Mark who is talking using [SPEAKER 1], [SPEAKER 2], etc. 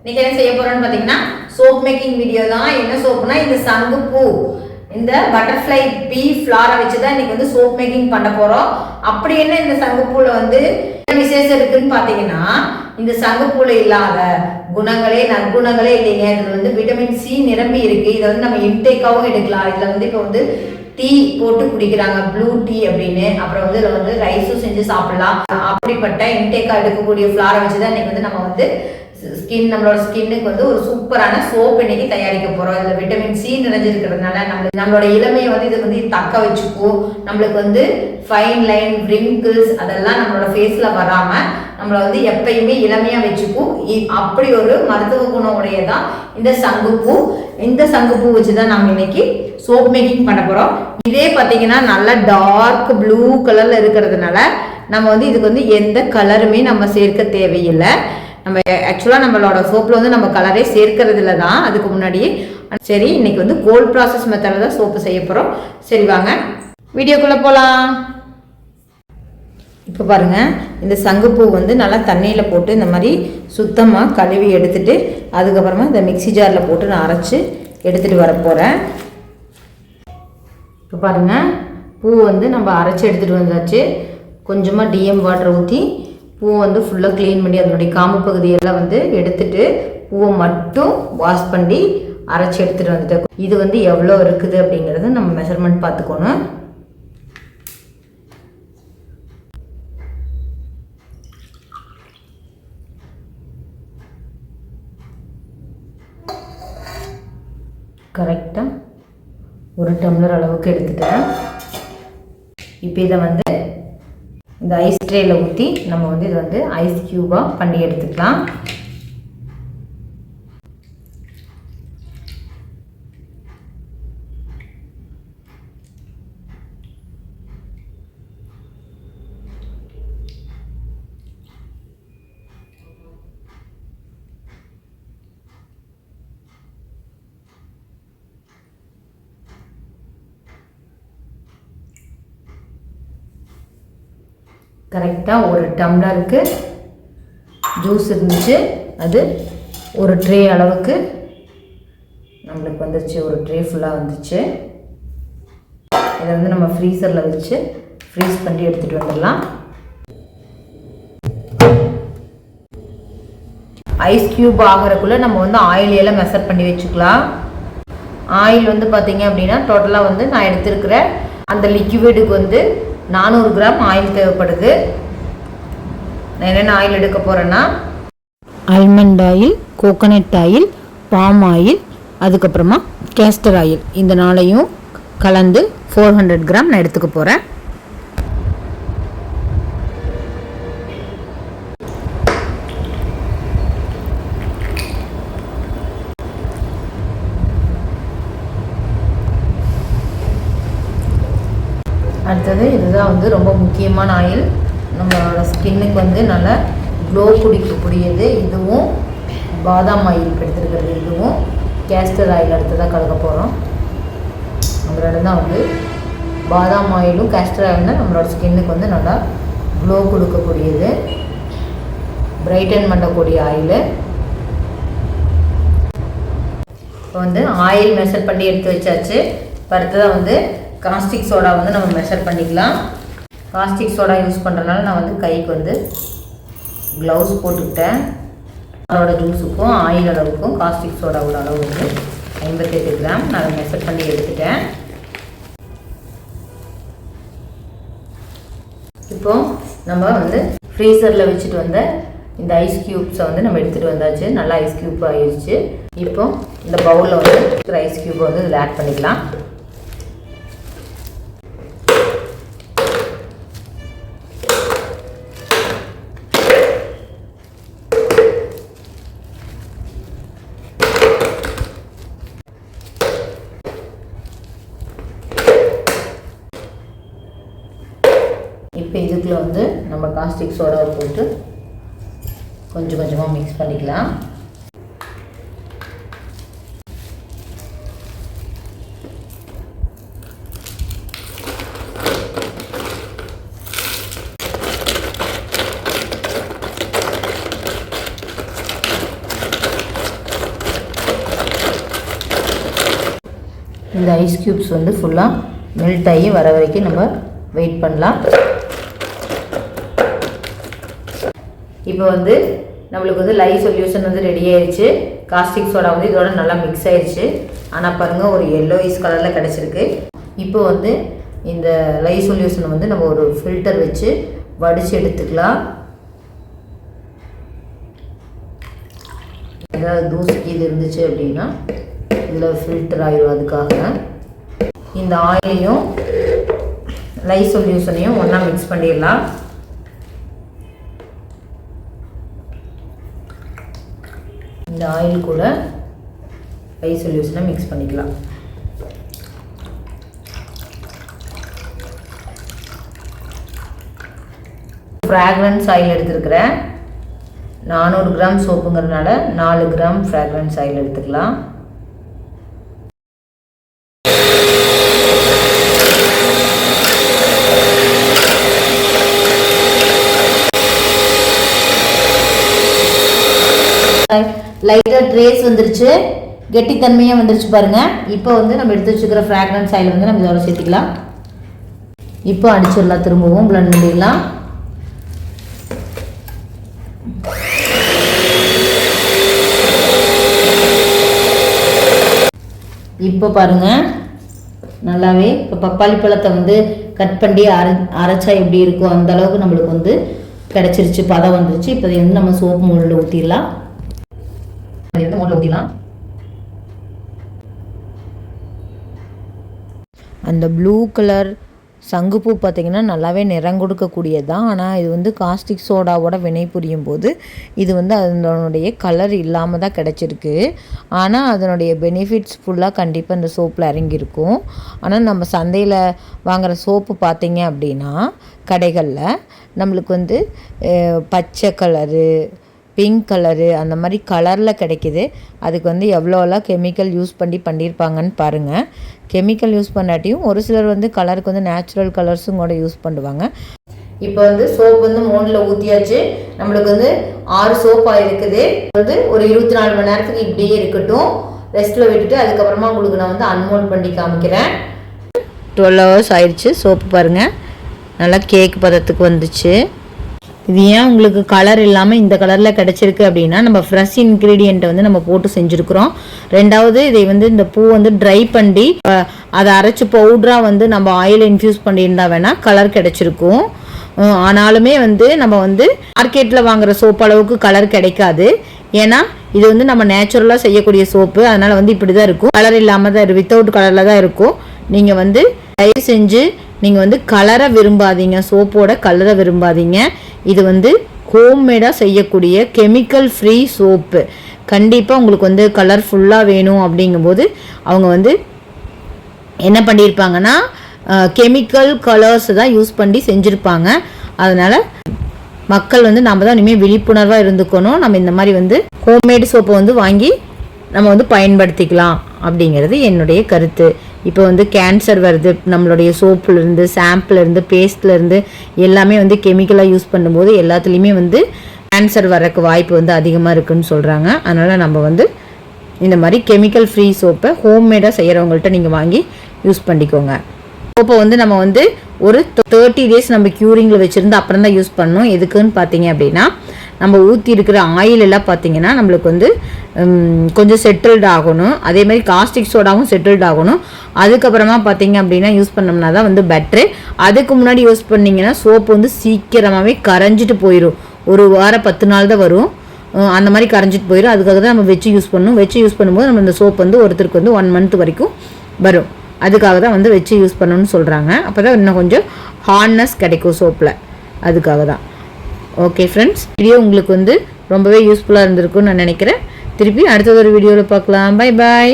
[SPEAKER 1] இன்னைக்கு என்ன செய்ய போறோம்னு பார்த்தீங்கன்னா சோப் மேக்கிங் வீடியோ தான். என்ன சோப்புனா இந்த சங்குப்பூ இந்த பட்டர்ஃப்ளை பீ ஃப்ளாரை வச்சு தான் இன்னைக்கு வந்து சோப் மேக்கிங் பண்ண போறோம். அப்படி என்ன இந்த சங்குப்பூவில் வந்து என்ன விசேஷம் இருக்குன்னு பார்த்தீங்கன்னா இந்த சங்குப்பூவில் இல்லாத குணங்களே நற்குணங்களே இல்லைங்க. இதுல வந்து விட்டமின் சி நிரம்பி இருக்கு. இதை வந்து நம்ம இன்டேக்காவும் எடுக்கலாம். இதுல வந்து இப்போ வந்து டீ போட்டு குடிக்கிறாங்க. ப்ளூ டீ அப்படின்னு. அப்புறம் வந்து இதில் வந்து ரைஸும் செஞ்சு சாப்பிடலாம். அப்படிப்பட்ட இன்டேக்காக எடுக்கக்கூடிய ஃப்ளாரை வச்சு தான் இன்னைக்கு வந்து நம்ம வந்து ஸ்கின் நம்மளோட ஸ்கின்னுக்கு வந்து ஒரு சூப்பரான சோப் இன்னைக்கு தயாரிக்க போகிறோம் இதில் விட்டமின் சி நிறைஞ்சிருக்கிறதுனால நம்மளுக்கு நம்மளோட இளமையை வந்து இது வந்து தக்க வச்சுக்கும். நம்மளுக்கு வந்து ஃபைன் லைன் ரிங்கிள்ஸ் அதெல்லாம் நம்மளோட ஃபேஸில் வராமல் நம்மளை வந்து எப்பயுமே இளமையாக வச்சுக்கும். இ- அப்படி ஒரு மருத்துவ குணம் உடையதான் இந்த சங்குப்பூ. இந்த சங்குப்பூ வச்சு தான் நம்ம இன்னைக்கு சோப் மேக்கிங் பண்ண போகிறோம் இதே பார்த்தீங்கன்னா நல்லா டார்க் ப்ளூ கலரில் இருக்கிறதுனால நம்ம வந்து இதுக்கு வந்து எந்த கலருமே நம்ம சேர்க்க தேவையில்லை. நம்ம ஆக்சுவலாக நம்மளோட சோப்பில் வந்து நம்ம கலரே சேர்க்கறதுல தான் அதுக்கு முன்னாடியே. சரி இன்னைக்கு வந்து கோல்ட் ப்ராசஸ் மெத்தடில் தான் சோப்பு செய்ய போகிறோம் சரி வாங்க. வீடியோக்குள்ளே போகலாம் இப்போ பாருங்க இந்த சங்குப்பூ வந்து நல்லா தண்ணியில் போட்டு இந்த மாதிரி சுத்தமாக கழுவி எடுத்துட்டு அதுக்கப்புறமா இந்த மிக்ஸி ஜாரில் போட்டு நான் அரைச்சி எடுத்துகிட்டு வர போகிறேன் இப்போ பாருங்க பூ வந்து நம்ம அரைச்சி எடுத்துகிட்டு வந்தாச்சு. கொஞ்சமாக டிஎம் வாட்டர் ஊற்றி பூவை வந்து ஃபுல்லாக க்ளீன் பண்ணி அதனுடைய காம்பு பகுதியெல்லாம் வந்து எடுத்துட்டு பூவை மட்டும் வாஷ் பண்ணி அரைச்சி எடுத்துகிட்டு வந்துட்டேன். இது வந்து எவ்வளோ இருக்குது அப்படிங்கிறத நம்ம மெஷர்மெண்ட் பார்த்துக்கணும். கரெக்டாக ஒரு டம்ளர் அளவுக்கு எடுத்துட்டேன். இப்போ இதை வந்து இந்த ஐஸ் ட்ரேயில் ஊற்றி நம்ம வந்து இதை வந்து ஐஸ் க்யூபாக பண்ணி எடுத்துக்கலாம். கரெக்டாக ஒரு டம்ளருக்கு ஜூஸ் இருந்துச்சு. அது ஒரு ட்ரே அளவுக்கு நம்மளுக்கு வந்துச்சு ஒரு ட்ரே ஃபுல்லாக வந்துச்சு. இதை வந்து நம்ம ஃப்ரீசரில் வச்சு ஃப்ரீஸ் பண்ணி எடுத்துகிட்டு வந்துடலாம். ஐஸ் க்யூப் ஆகிறக்குள்ளே நம்ம வந்து ஆயில் எல்லாம் மெஷர் பண்ணி வச்சுக்கலாம். ஆயில் வந்து பார்த்தீங்க அப்படின்னா டோட்டலாக வந்து நான் எடுத்துருக்கிற அந்த லிக்விடுக்கு வந்து நானூறு கிராம் ஆயில் தேவைப்படுது. நான் என்னென்ன ஆயில் எடுக்க போகிறேன்னா
[SPEAKER 2] almond oil coconut oil palm oil அதுக்கப்புறமா கேஸ்டர் ஆயில் இந்த நாளையும் கலந்து ஃபோர் ஹண்ட்ரட் கிராம் நான் எடுத்துக்க போகிறேன்
[SPEAKER 1] அடுத்தது இதுதான் வந்து ரொம்ப முக்கியமான ஆயில். நம்மளோட ஸ்கின்னுக்கு வந்து நல்லா க்ளோ குடிக்கக்கூடியது. இதுவும் பாதாம் ஆயில் எடுத்துருக்கிறது. இதுவும் கேஸ்டர் ஆயில் அடுத்ததாக கலக்க போகிறோம் நம்மளோட தான் வந்து பாதாம் ஆயிலும் கேஸ்டர் ஆயில் தான் நம்மளோட ஸ்கின்னுக்கு வந்து நல்லா க்ளோ கொடுக்கக்கூடியது. பிரைட்டன் பண்ணக்கூடிய ஆயில். இப்போ வந்து ஆயில் மெஷர் பண்ணி எடுத்து வச்சாச்சு. இப்போ அடுத்ததாக வந்து காஸ்டிக் சோடா வந்து நம்ம மெஷர் பண்ணிக்கலாம். காஸ்டிக் சோடா யூஸ் பண்ணுறதுனால நான் வந்து கைக்கு வந்து க்ளவுஸ் போட்டுக்கிட்டேன். அதோட ஜூஸுக்கும் ஆயில் அளவுக்கும் காஸ்டிக் சோடாவோட அளவு வந்து ஐம்பத்தெட்டு கிராம். நான் அதை மெஷர் பண்ணி எடுத்துட்டேன். இப்போ நம்ம வந்து ஃப்ரீசரில் வச்சுட்டு வந்த இந்த ஐஸ் க்யூப்ஸை வந்து நம்ம எடுத்துகிட்டு வந்தாச்சு. நல்லா ஐஸ் க்யூப் ஆயிடுச்சு இப்போ இந்த பவுலில் வந்து ஐஸ் க்யூப்பை வந்து இதில் ஆட் பண்ணிக்கலாம். காஸ்டிக் சோடாவை போட்டு கொஞ்சம் கொஞ்சமாக மிக்ஸ் பண்ணிக்கலாம். இந்த ஐஸ் க்யூப்ஸ் வந்து ஃபுல்லாக மெல்ட் ஆகி வர வரைக்கும் நம்ம வெயிட் பண்ணலாம். இப்போ வந்து நம்மளுக்கு வந்து லை சொல்யூஷன் வந்து ரெடி ஆயிடுச்சு காஸ்டிக் சோடா வந்து இதோட நல்லா மிக்ஸ் ஆயிடுச்சு ஆனால் பாருங்கள் ஒரு எல்லோயிஸ் கலரில் கிடச்சிருக்கு. இப்போ வந்து இந்த லை சொல்யூஷனை வந்து நம்ம ஒரு ஃபில்டர் வச்சு வடித்து எடுத்துக்கலாம். ஏதாவது தூசி இது இருந்துச்சு அப்படின்னா இதில் ஃபில்டர் ஆயிடும் அதுக்காக. இந்த ஆயிலையும் லை சொல்யூஷனையும் ஒன்றா மிக்ஸ் பண்ணிடலாம். இந்த ஆயில் கூட ஐ சொல்யூஷனை மிக்ஸ் பண்ணிக்கலாம். ஃப்ராக்ரன்ஸ் ஆயில் எடுத்துருக்கிறேன். நானூறு கிராம் சோப்புங்கிறதுனால நாலு கிராம் ஃப்ராக்ரன்ஸ் ஆயில் எடுத்துக்கலாம். லைட்டாக ட்ரேஸ் வந்துருச்சு. கெட்டித்தன்மையாக வந்துருச்சு பாருங்கள் இப்போ வந்து நம்ம எடுத்து வச்சுக்கிற ஃப்ராக்ரன்ஸ் ஆயில் வந்து நம்ம இதோட சேர்த்துக்கலாம். இப்போ அடிச்சிடலாம் திரும்பவும் பிளண்ட் பண்ணிடலாம். இப்போ பாருங்க. நல்லாவே இப்போ பப்பாளி பழத்தை வந்து கட் பண்ணி அரை அரைச்சா எப்படி இருக்கும் அந்த அளவுக்கு நம்மளுக்கு வந்து கிடச்சிருச்சு பதம் வந்துருச்சு. இப்போ இதை வந்து நம்ம சோப்பு மூலில் ஊற்றிடலாம் இதை வந்து மூலில் ஊற்றிக்கலாம்
[SPEAKER 2] அந்த ப்ளூ கலர் சங்குப்பூ பார்த்திங்கன்னா நல்லாவே நிறம் கொடுக்கக்கூடியது தான் ஆனால் இது வந்து காஸ்டிக் சோடாவோட வினை புரியும் போது இது வந்து அதனுடைய கலர் இல்லாமல் தான் கிடச்சிருக்கு. ஆனால் அதனுடைய பெனிஃபிட்ஸ் ஃபுல்லாக கண்டிப்பாக இந்த சோப்பில் இறங்கியிருக்கும். ஆனால் நம்ம சந்தையில் வாங்குகிற சோப்பு பார்த்தீங்க அப்படின்னா கடைகளில் நம்மளுக்கு வந்து பச்சை கலரு பிங்க் கலரு அந்த மாதிரி கலரில் கிடைக்குது. அதுக்கு வந்து எவ்வளோலாம் கெமிக்கல் யூஸ் பண்ணி பண்ணியிருப்பாங்கன்னு பாருங்கள் கெமிக்கல் யூஸ் பண்ணாட்டியும் ஒரு சிலர் வந்து கலருக்கு வந்து நேச்சுரல் கலர்ஸும் கூட யூஸ் பண்ணுவாங்க.
[SPEAKER 1] இப்போ வந்து சோப் வந்து மூணில் ஊற்றியாச்சு நம்மளுக்கு வந்து ஆறு சோப்பாக இருக்குது வந்து ஒரு இருபத்தி நாலு மணி நேரத்துக்கு இப்படியே இருக்கட்டும். ரெஸ்ட்டில் விட்டுட்டு அதுக்கப்புறமா உங்களுக்கு நான் வந்து அன்மோல்ட் பண்ணி காமிக்கிறேன்.
[SPEAKER 2] டுவெல் ஹவர்ஸ் ஆயிடுச்சு சோப்பு பாருங்கள் நல்லா கேக் பதத்துக்கு வந்துச்சு. இது ஏன் உங்களுக்கு கலர் இல்லாமல் இந்த கலரில் கிடச்சிருக்கு அப்படின்னா நம்ம ஃப்ரெஷ் இன்க்ரீடியண்ட்டை வந்து நம்ம போட்டு செஞ்சுருக்குறோம். ரெண்டாவது இதை வந்து இந்த பூ வந்து ட்ரை பண்ணி அதை அரைச்சி பவுட்ராக வந்து நம்ம ஆயில் இன்ஃப்யூஸ் பண்ணியிருந்தா வேணால் கலர் கிடச்சிருக்கும். ஆனாலுமே வந்து நம்ம வந்து மார்க்கெட்டில் வாங்குற சோப்பு அளவுக்கு கலர் கிடைக்காது. ஏன்னா இது வந்து நம்ம நேச்சுரலாக செய்யக்கூடிய சோப்பு அதனால் வந்து இப்படி தான் இருக்கும். கலர் இல்லாமல் தான் வித்தவுட் கலரில் தான் இருக்கும். நீங்கள் வந்து தயவு செஞ்சு நீங்கள் வந்து கலரை விரும்பாதீங்க சோப்போட கலரை விரும்பாதீங்க. இது வந்து ஹோம்மேடாக செய்யக்கூடிய கெமிக்கல் ஃப்ரீ சோப்பு கண்டிப்பாக உங்களுக்கு வந்து கலர்ஃபுல்லாக வேணும் அப்படிங்கும்போது அவங்க வந்து என்ன பண்ணியிருப்பாங்கன்னா கெமிக்கல் கலர்ஸ் தான் யூஸ் பண்ணி செஞ்சுருப்பாங்க. அதனால் மக்கள் வந்து நம்ம தான் இனிமேல் விழிப்புணர்வாக இருந்துக்கணும். நம்ம இந்த மாதிரி வந்து ஹோம்மேடு சோப்பை வந்து வாங்கி நம்ம வந்து பயன்படுத்திக்கலாம் அப்படிங்கிறது என்னுடைய கருத்து. இப்போ வந்து கேன்சர் வருது நம்மளுடைய சோப்புலேருந்து சாம்பிள்லேருந்து பேஸ்ட்லேருந்து எல்லாமே வந்து கெமிக்கலாக யூஸ் பண்ணும்போது எல்லாத்துலேயுமே வந்து கேன்சர் வரக்கு வாய்ப்பு வந்து அதிகமாக இருக்குன்னு சொல்கிறாங்க அதனால் நம்ம வந்து இந்த மாதிரி கெமிக்கல் ஃப்ரீ சோப்பை ஹோம்மேடாக செய்கிறவங்கள்ட்ட நீங்கள் வாங்கி யூஸ் பண்ணிக்கோங்க. சோப்பை வந்து நம்ம வந்து ஒரு தேர்ட்டி டேஸ் நம்ம க்யூரிங்கில் வச்சுருந்து அப்புறம் தான் யூஸ் பண்ணணும். எதுக்குன்னு பார்த்தீங்க அப்படின்னா நம்ம ஊற்றி இருக்கிற ஆயில் எல்லாம் பார்த்தீங்கன்னா நம்மளுக்கு வந்து கொஞ்சம் செட்டில்டு ஆகணும். அதே மாதிரி காஸ்டிக் சோடாவும் செட்டில்டு ஆகணும். அதுக்கப்புறமா பார்த்தீங்க அப்படின்னா யூஸ் பண்ணோம்னா தான் வந்து பெட்ரு அதுக்கு முன்னாடி யூஸ் பண்ணீங்கன்னா சோப்பு வந்து சீக்கிரமாகவே கரைஞ்சிட்டு போயிடும் ஒரு வாரம் பத்து நாள் தான் வரும். அந்த மாதிரி கரைஞ்சிட்டு போயிடும் அதுக்காக தான் நம்ம வச்சு யூஸ் பண்ணணும். வச்சு யூஸ் பண்ணும்போது நம்ம இந்த சோப் வந்து ஒருத்தருக்கு வந்து ஒன் மந்த் வரைக்கும் வரும். அதுக்காக தான் வந்து வச்சு யூஸ் பண்ணணும்னு சொல்கிறாங்க அப்போ தான் இன்னும் கொஞ்சம் ஹார்ட்னஸ் கிடைக்கும் சோப்பில் அதுக்காக தான். ஓகே ஃப்ரெண்ட்ஸ் வீடியோ உங்களுக்கு வந்து ரொம்பவே யூஸ்ஃபுல்லாக இருந்திருக்கும்னு நான் நினைக்கிறேன். திருப்பி அடுத்தது ஒரு வீடியோவில் பார்க்கலாம். Bye bye